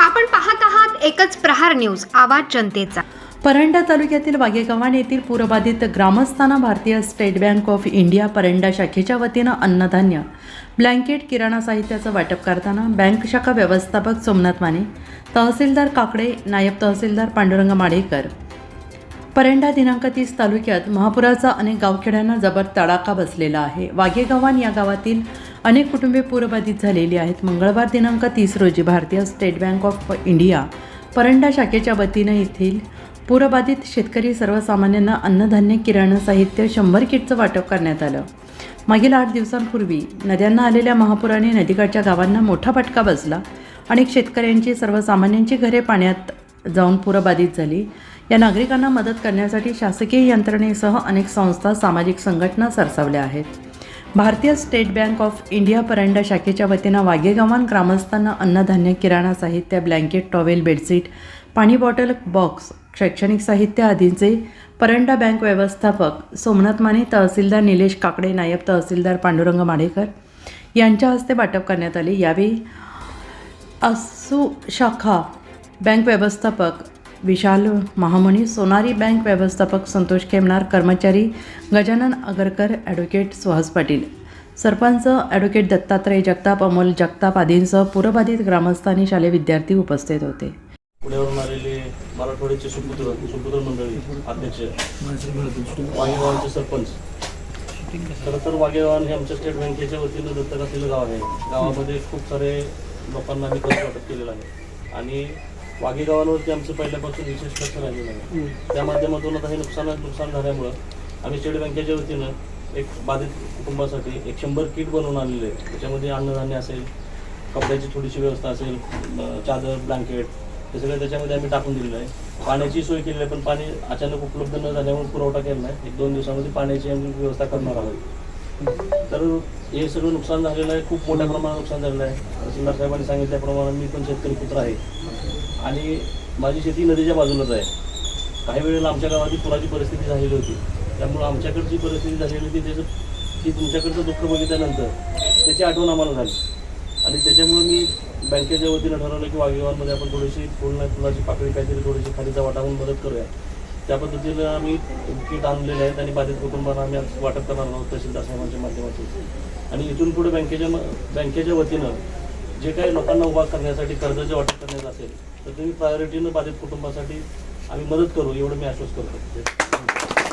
आपण पाहत आहात एकच प्रहार न्यूज आवाज जनतेचा. परंडा तालुक्यातील वागेगव्हाण येथील पूरबाधित ग्रामस्थांना भारतीय state bank of India Paranda शाखेच्या वतीनं अन्नधान्य ब्लँकेट किराणा साहित्याचं वाटप करताना बँक शाखा व्यवस्थापक सोमनाथ माने तहसीलदार काकडे नायब तहसीलदार पांडुरंग माडेकर. परंडा दिनांक तीस तालुक्यात महापुराचा अनेक गावखेड्यांना जबर तडाखा बसलेला आहे. वागेगव्हाण या गावातील अनेक कुटुंबे पूरबाधित झालेली आहेत. मंगळवार दिनांक तीस रोजी भारतीय state bank of India Paranda शाखेच्या वतीनं येथील पूरबाधित शेतकरी सर्वसामान्यांना अन्नधान्य किराणा साहित्य शंभर किटचं वाटप करण्यात आलं. मागील आठ दिवसांपूर्वी नद्यांना आलेल्या महापुराने नदीकाठच्या गावांना मोठा फटका बसला. अनेक शेतकऱ्यांची सर्वसामान्यांची घरे पाण्यात जाऊन पूरबाधित झाली. या नागरिकांना मदत करण्यासाठी शासकीय यंत्रणेसह अनेक संस्था सामाजिक संघटना सरसावल्या आहेत. भारतीय state bank of India Paranda शाखेच्या वतीनं वाघेगावान ग्रामस्थांना अन्नधान्य किराणा साहित्य ब्लँकेट टॉवेल बेडशीट पाणी बॉटल बॉक्स शैक्षणिक साहित्य आदींचे परंडा बँक व्यवस्थापक सोमनाथ माने तहसीलदार निलेश काकडे नायब तहसीलदार पांडुरंग माडेकर यांच्या हस्ते वाटप करण्यात आले. यावेळी असू शाखा बँक व्यवस्थापक विशाल महामणी सोनारी बँक व्यवस्थापक संतोष खेमणार कर्मचारी गजानन आगरकर ॲडव्होकेट सुहास पाटील. सरपंच ॲडव्होकेट दत्तात्रय जगताप अमोल जगताप आदींसह पूरबाधित ग्रामस्थ आणि शालेय विद्यार्थी उपस्थित होते. पुण्यावरून आलेले मराठवाड्याचे सुपुत्र सुपुत्र मंडळी अध्यक्ष वाघेगावांचे सरपंच. खरं तर वाघेगावान हे आमच्या स्टेट बँकेच्या वतीनं दत्तक असलेलं गाव आहे. गावामध्ये खूप सारे लोकांना आम्ही कर्ज वाटप केलेलं आहे. आणि वाघेगावांवरती आमचं पहिल्यापासून विशेष लक्ष राहिलेलं आहे. त्या माध्यमातून आता हे नुकसान नुकसान झाल्यामुळं आम्ही स्टेट बँकेच्या वतीनं एक बाधित कुटुंबासाठी एक शंभर किट बनवून आणलेले आहे त्याच्यामध्ये अन्नधान्य असेल कपड्याची थोडीशी व्यवस्था असेल चादर ब्लँकेट हे सगळं त्याच्यामध्ये आम्ही टाकून दिलेलं आहे. पाण्याची सोय केलेली आहे पण पाणी अचानक उपलब्ध न झाल्यामुळे पुरवठा केला आहे एक दोन दिवसामध्ये पाण्याची आम्ही व्यवस्था करणार आहोत. तर हे सगळं नुकसान झालेलं आहे. खूप मोठ्या प्रमाणात नुकसान झालेलं आहे. तहसीलदार साहेबांनी सांगितल्याप्रमाणे मी पण शेतकरी पुत्र आहे. आणि माझी शेती नदीच्या बाजूलाच आहे. काही वेळेला आमच्या गावात पुराची परिस्थिती झालेली होती. त्यामुळं आमच्याकडची परिस्थिती झालेली होती त्याचं की तुमच्याकडचं दुःख बघितल्यानंतर त्याची आठवण आम्हाला झाली. आणि त्याच्यामुळे मी बँकेच्या वतीनं ठरवलं की वाघेवारमध्ये आपण थोडीशी पूर्ण नाही फुलाची पाकळी काहीतरी थोडीशी खालीचा वाटावून मदत करूया. त्या पद्धतीनं आम्ही किट आणलेले आहेत आणि बाधित कुटुंबांना आम्ही आज वाटप करणार आहोत तहसीलदार साहेबांच्या माध्यमातून. आणि इथून पुढे बँकेच्या बँकेच्या वतीनं जे काही लोकांना उभा करण्यासाठी कर्जाचे वाटप करण्याचं असेल तर तुम्ही प्रायोरिटीनं बाधित कुटुंबासाठी आम्ही मदत करू एवढं मी आश्वस्त करतो.